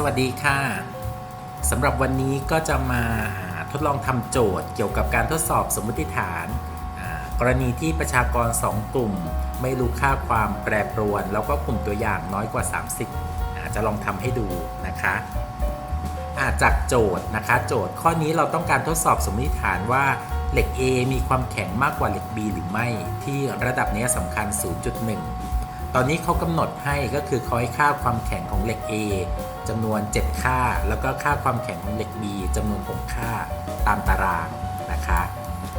สวัสดีค่ะสำหรับวันนี้ก็จะมาทดลองทำโจทย์เกี่ยวกับการทดสอบสมมติฐาน กรณีที่ประชากร 2 กลุ่ม ไม่รู้ค่าความแปรปรวน แล้วก็กลุ่มตัวอย่างน้อยกว่า 30 จะลองทำให้ดูนะคะจากโจทย์นะคะ โจทย์ข้อนี้เราต้องการทดสอบสมมติฐานว่าเหล็ก A มีความแข็งมากกว่าเหล็ก B หรือไม่ ที่ระดับนี้สำคัญ 0.1 ตอนนี้เขากำหนดให้ก็คือเขาให้ค่าความแข็งของเหล็ก A จำนวน 7 ค่า แล้วก็ค่าความแข็งของเหล็ก B จำนวน 6 ค่าตามตารางนะคะ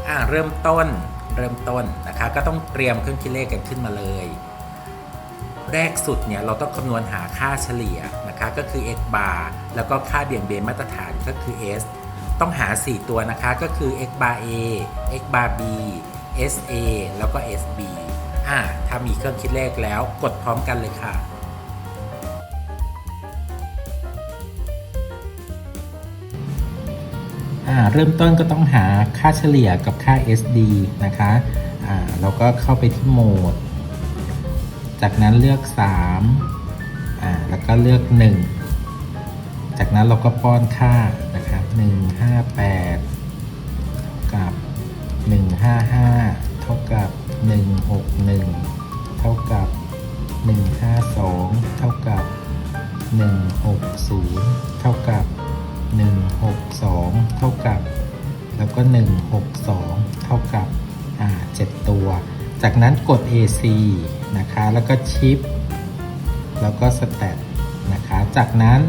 อ่าเริ่มต้นเริ่มต้นนะคะก็ต้องเตรียมเครื่องคิดเลขกันขึ้นมาเลย แรกสุดเนี่ยเราต้องคำนวณหาค่าเฉลี่ยนะคะก็คือ x bar แล้วก็ค่าเบี่ยงเบนมาตรฐานก็คือ s ต้องหา 4 ตัวนะคะก็คือ x bar a x bar b sa แล้วก็ sb อ่าถ้ามีเครื่องคิดเลขแล้วกดพร้อมกันเลยค่ะเริ่มต้นก็ต้องหาค่าเฉลี่ยกับค่า SD นะคะเราก็เข้าไปที่โหมด จากนั้นเลือก3อแล้วก็เลือก 1 จากนั้นเราก็ป้อนค่านะครับ158 เท่ากับ 155 เท่ากับ 161 เท่ากับ 152 เท่ากับ 160 เท่ากับ 162 เท่ากับ แล้วก็ 162 เท่ากับอ่า7ตัว จากนั้นกด AC นะคะ แล้วก็ชิป แล้วก็สแตทนะคะ จากนั้น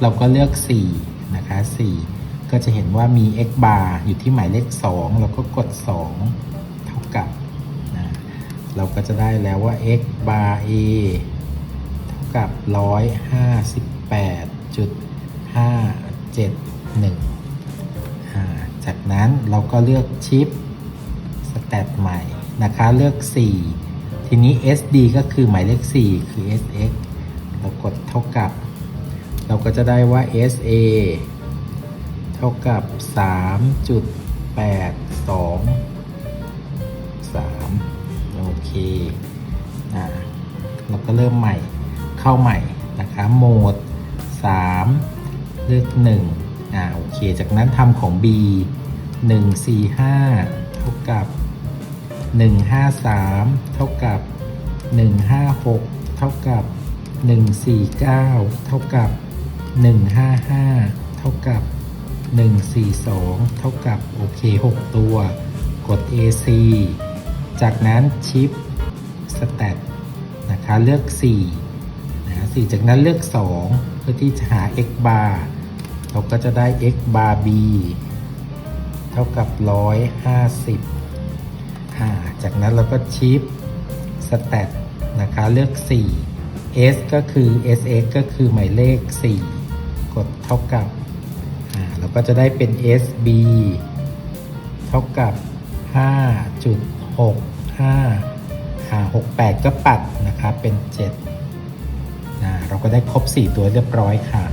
เราก็เลือก 4 นะคะ 4 ก็จะเห็นว่ามี x bar อยู่ที่หมายเลข 2 แล้วก็กด 2 เราก็จะได้แล้วว่า x bar a เท่ากับ 158.571อ่าจากนั้นเราก็เลือกชิปสแตทใหม่นะคะเลือก 4 ทีนี้ SD ก็คือหมายเลข 4 คือ SX เรากดเท่ากับ เราก็จะได้ว่า SA เท่ากับ 3.82 3โอ เคอ่าเราก็เริ่มใหม่เข้าใหม่นะคะโหมด 3 เลือก1อ่าโอเค จากนั้นทำของ B 145 เท่ากับ 153 เท่ากับ 156 เท่ากับ 149 เท่ากับ 155 เท่ากับ 142 เท่ากับ โอเค 6 ตัว กด AC จากนั้นชิปสแตทนะคะเลือก4นะ4จากนั้นเลือก 2 เพื่อที่จะหา x bar เราก็จะได้ x bar b เท่ากับ 150อ่าจากนั้นเราก็ชิปสแตทนะคะเลือก 4 S ก็คือ SX ก็คือหมายเลข 4 กดเท่ากับอ่าเราก็จะได้เป็น SB เท่ากับ 6 5อ่า68 ก็ปัดนะครับเป็น7นะเราก็ได้ครบ 4 ตัวเรียบร้อยค่ะ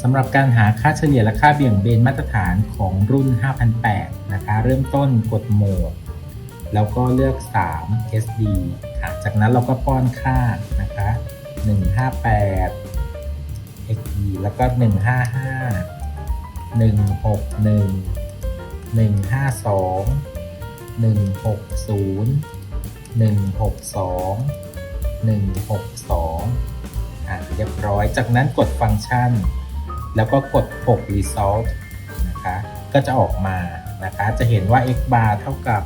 สำหรับการหาค่าเฉลี่ยและค่าเบี่ยงเบนมาตรฐานของรุ่น 5008 นะคะ เริ่มต้นกดโหมด แล้วก็เลือก 3 SD ค่ะ จากนั้นเราก็ป้อนค่านะคะ 158 XD แล้วก็ 155 161 152 160 162 162อะเรียบร้อย จากนั้นกดฟังก์ชัน แล้วก็กด 6 result นะคะ ก็จะออกมา นะคะ จะเห็นว่า x bar เท่ากับ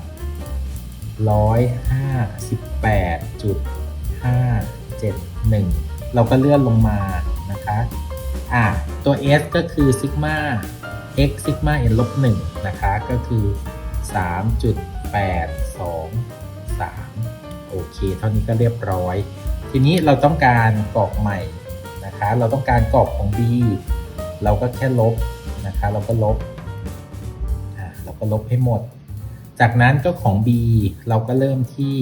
158.571 เราก็เลื่อนลงมา นะคะอะตัว s ก็คือ sigma x sigma n ลบ1นะคะ ก็คือ 3.823 โอเค เท่านี้ก็เรียบร้อย ทีนี้เราต้องการกรอกใหม่นะคะ เราต้องการกรอกของ b เราก็แค่ลบนะคะ เราก็ลบอ่าเราก็ลบให้หมด จากนั้นก็ของ b เราก็เริ่มที่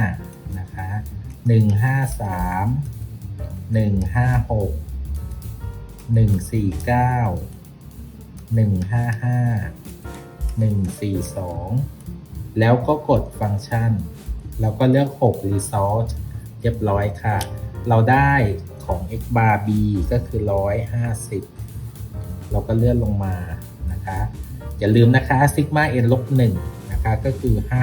145 นะคะ 153 156 149 155 142แล้วก็กดฟังก์ชัน แล้วก็เลือก6 Result เรียบร้อยค่ะ เราได้ของ x bar b ก็คือ 150 เราก็เลื่อนลงมานะคะ อย่าลืมนะคะ sigma n ลบ1นะคะ ก็คือ 5.6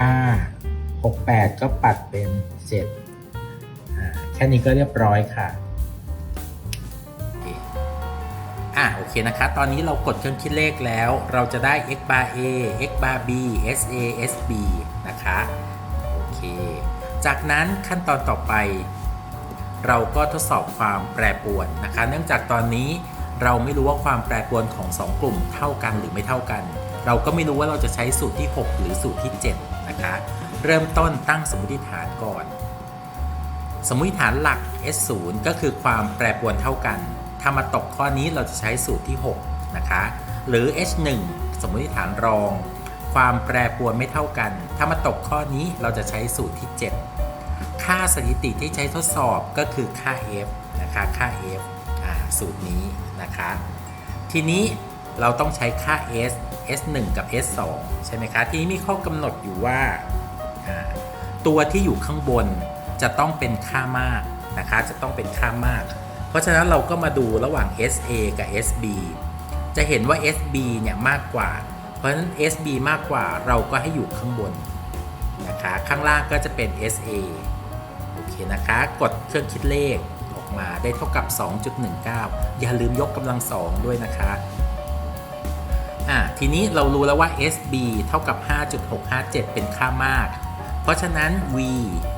5 68 ก็ปัดเป็น 7 แค่นี้ก็เรียบร้อยค่ะอะโอเคนะคะ ตอนนี้เรากดเครื่องคิดเลขแล้ว เราจะได้ x bar a x bar b s a s b นะคะ โอเค จากนั้นขั้นตอนต่อไป เราก็ทดสอบความแปรปรวนนะคะ เนื่องจากตอนนี้เราไม่รู้ว่าความแปรปรวนของ 2 กลุ่มเท่ากันหรือไม่เท่ากัน เราก็ไม่รู้ว่าเราจะใช้สูตรที่ 6 หรือสูตรที่ 7 นะคะ เริ่มต้นตั้งสมมติฐานก่อน สมมติฐานหลัก S0 ก็คือความแปรปรวนเท่ากัน ถ้ามาตกข้อนี้เราจะใช้สูตรที่ 6 นะคะ หรือ H1 สมมติฐานรอง ความแปรปรวนไม่เท่ากัน ถ้ามาตกข้อนี้เราจะใช้สูตรที่ 7 ค่าสถิติที่ใช้ทดสอบก็คือค่า f นะคะค่า f สูตรนี้นะคะ ทีนี้เราต้องใช้ค่า s s1 กับ s2 ใช่ไหมคะ ทีนี้มีข้อกำหนดอยู่ว่า ตัวที่อยู่ข้างบนจะต้องเป็นค่ามากนะคะจะต้องเป็นค่ามาก เพราะฉะนั้นเราก็มาดูระหว่าง SA กับ SB จะเห็นว่า SB เนี่ยมากกว่า เพราะฉะนั้น SB มากกว่าเราก็ให้อยู่ข้างบนนะคะข้างล่างก็จะเป็น SA โอเคนะคะกดเครื่องคิดเลขออกมาได้เท่ากับ 2.19 อย่าลืมยกกำลังสองด้วยนะคะอะทีนี้เรารู้แล้วว่า SB เท่ากับ 5.657 เป็นค่ามาก เพราะฉะนั้น v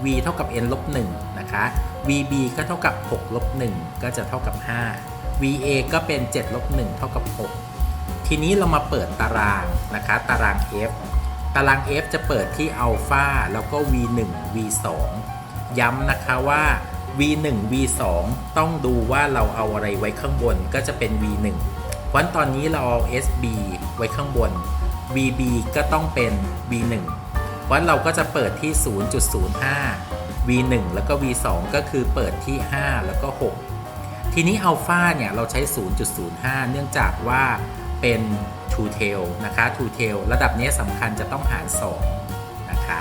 v เท่ากับ n ลบ1นะคะ vb ก็เท่ากับ6ลบ1ก็จะเท่ากับ 5 va ก็เป็น7ลบ1เท่ากับ 6 ทีนี้เรามาเปิดตารางนะคะ ตาราง f ตาราง f จะเปิดที่อัลฟาแล้วก็ v 1 v 2ย้ำนะคะว่า v 1 v 2ต้องดูว่าเราเอาอะไรไว้ข้างบนก็จะเป็น v 1วันตอนนี้เราเอา sb ไว้ข้างบน vb ก็ต้องเป็น v 1 ว่าเราก็จะเปิดที่ 0.05 v1 แล้วก็ v2 ก็คือเปิดที่ 5 แล้วก็ 6 ทีนี้อัลฟาเนี่ยเราใช้ 0.05 เนื่องจากว่าเป็น two tail นะคะ two tail ระดับนี้สำคัญจะต้องหาร 2 นะคะ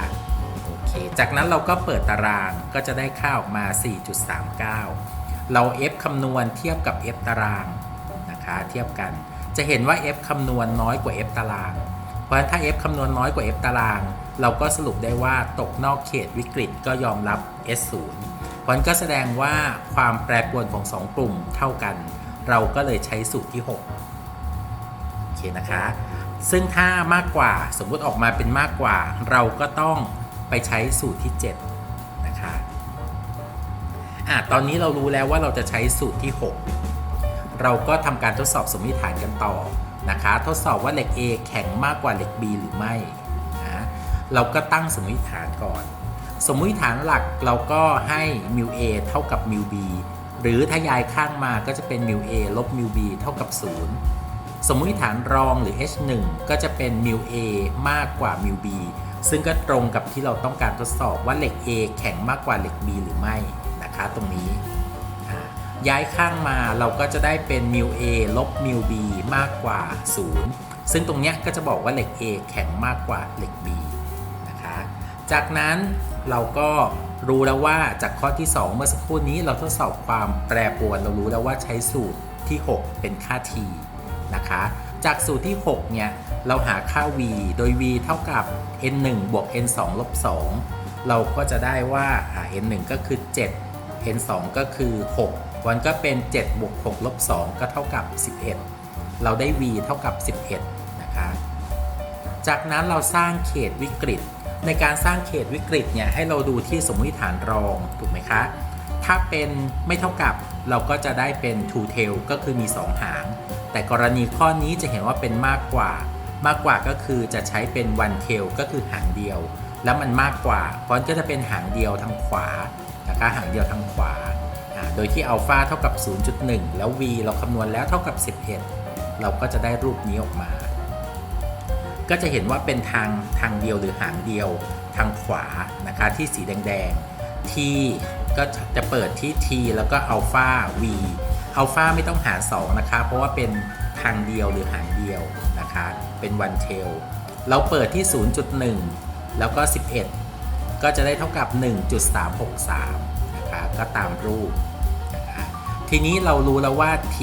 โอเคจากนั้นเราก็เปิดตารางก็จะได้ค่าออกมา 4.39 เรา f คำนวณเทียบกับ f ตารางนะคะเทียบกัน จะเห็นว่า f คำนวณน้อยกว่า f ตาราง เพราะฉะนั้นถ้า f คำนวณน้อยกว่า f ตารางเราก็สรุปได้ว่าตกนอกเขตวิกฤตก็ยอมรับ S0 เพราะฉะนั้นก็แสดงว่าความแปรปรวนของ 2 กลุ่มเท่ากัน เราก็เลยใช้สูตรที่ 6 โอเคนะคะ ซึ่งถ้ามากกว่าสมมุติออกมาเป็นมากกว่า เราก็ต้องไปใช้สูตรที่ 7 นะคะอะตอนนี้เรารู้แล้วว่าเราจะใช้สูตรที่ 6 เราก็ทำการทดสอบสมมติฐานกันต่อนะคะ ทดสอบว่าเหล็ก A แข็งมากกว่าเหล็ก B หรือไม่ เราก็ตั้งสมมติฐานก่อน สมมติฐานหลักเราก็ให้ mu A เท่ากับ mu B หรือถ้าย้ายข้างมาก็จะเป็น mu A ลบ mu B เท่ากับ 0 สมมติฐานรองหรือ H1 ก็จะเป็น mu A มากกว่า mu B ซึ่งก็ตรงกับที่เราต้องการทดสอบว่าเหล็ก A แข็งมากกว่าเหล็ก B หรือไม่นะคะตรงนี้ ย้ายข้างมาเราก็จะได้เป็น mu A ลบ mu B มากกว่า 0 ซึ่งตรงเนี้ยก็จะบอกว่าเหล็ก A แข็งมากกว่าเหล็ก B จากนั้นเราก็รู้แล้วว่าจากข้อที่ 2 เมื่อสักครู่นี้เราทดสอบความแปรปรวน เรารู้แล้วว่าใช้สูตรที่ 6 เป็นค่า t นะคะ จากสูตรที่ 6 เนี่ย เราหาค่า v โดย v เท่ากับ n 1บวก n 2ลบ2เราก็จะได้ว่า n 1ก็คือ 7 n 2ก็คือ 6 วันก็เป็น 7 บวก 6 ลบ 2 ก็เท่ากับ 11 เราได้ v เท่ากับ 11 นะคะ จากนั้นเราสร้างเขตวิกฤต ในการสร้างเขตวิกฤตเนี่ยให้เราดูที่สมมติฐานรองถูกไหมคะ ถ้าเป็นไม่เท่ากับเราก็จะได้เป็น two tail ก็คือมี 2 หาง แต่กรณีข้อนี้จะเห็นว่าเป็นมากกว่า มากกว่าก็คือจะใช้เป็น one tail ก็คือหางเดียว แล้วมันมากกว่าเพราะฉะนั้นก็จะเป็นหางเดียวทางขวานะคะหางเดียวทางขวาอ่าโดยที่อัลฟาเท่ากับ 0.1 แล้ว v เราคำนวณแล้วเท่ากับ 11 เราก็จะได้รูปนี้ออกมา ก็จะเห็นว่าเป็นทางทางเดียวหรือหางเดียวทางขวานะคะที่สีแดงๆ T ก็จะเปิดที่ T แล้วก็อัลฟา V อัลฟาไม่ต้องหาร2นะคะ เพราะว่าเป็นทางเดียวหรือหางเดียวนะคะ เป็นวันเทลเราเปิดที่ 0.1 แล้วก็ 11 ก็จะได้เท่ากับ 1.363 นะคะ ก็ตามรูป ทีนี้เรารู้แล้วว่า t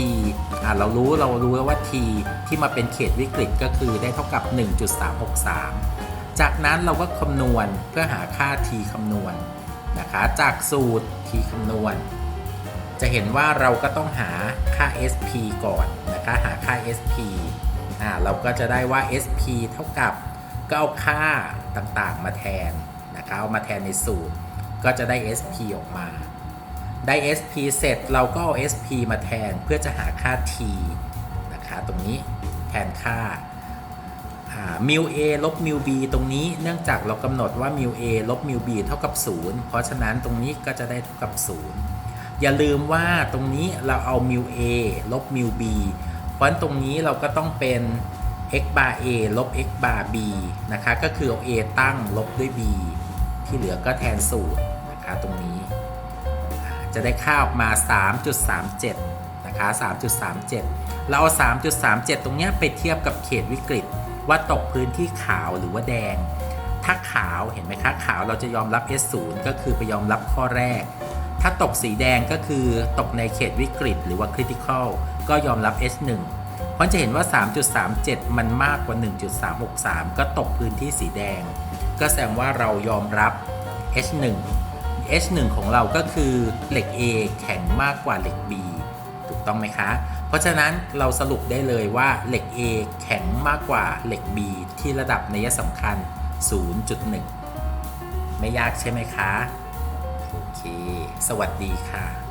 อ่าเรารู้เรารู้แล้วว่า t ที่มาเป็นเขตวิกฤตก็คือได้เท่ากับ 1.363 จากนั้นเราก็คำนวณเพื่อหาค่า t คำนวณนะคะจากสูตร t คำนวณ จะเห็นว่าเราก็ต้องหาค่า SP ก่อนนะคะหาค่า SP อ่าเราก็จะได้ว่า SP เท่ากับก็เอาค่าต่างๆมาแทนนะคะเอามาแทนในสูตร ก็จะได้ SP ออกมา ได้ SP เสร็จเราก็เอา SP มาแทนเพื่อจะหาค่า T นะคะตรงนี้แทนค่ามิว A ลบมิว B ตรงนี้เนื่องจากเรากำหนดว่ามิว A ลบมิว B เท่ากับ 0 เพราะฉะนั้นตรงนี้ก็จะได้เท่ากับ 0 อย่าลืมว่าตรงนี้เราเอามิว A ลบมิว B เพราะฉะนั้นตรงนี้เราก็ต้องเป็น x bar a ลบ x bar b นะคะก็คือเอา a ตั้งลบด้วย b ที่เหลือก็แทนสูตรนะคะตรงนี้ จะได้ค่าออกมา 3.37 นะคะ 3.37 เราเอา 3.37 ตรงนี้ไปเทียบกับเขตวิกฤต ว่าตกพื้นที่ขาวหรือว่าแดง ถ้าขาวเห็นไหมคะขาวเราจะยอมรับ S0 ก็คือไปยอมรับข้อแรก ถ้าตกสีแดงก็คือตกในเขตวิกฤต หรือว่า critical ก็ยอมรับ S1 เพราะจะเห็นว่า 3.37 มันมากกว่า 1.363 ก็ตกพื้นที่สีแดง ก็แสดงว่าเรายอมรับ H1 H1 ของเราก็คือเหล็ก A แข็งมากกว่าเหล็ก B ถูกต้องไหมคะ เพราะฉะนั้นเราสรุปได้เลยว่าเหล็ก A แข็งมากกว่าเหล็ก B ที่ระดับนัยสำคัญ 0.1 ไม่ยากใช่ไหมคะ โอเค สวัสดีค่ะ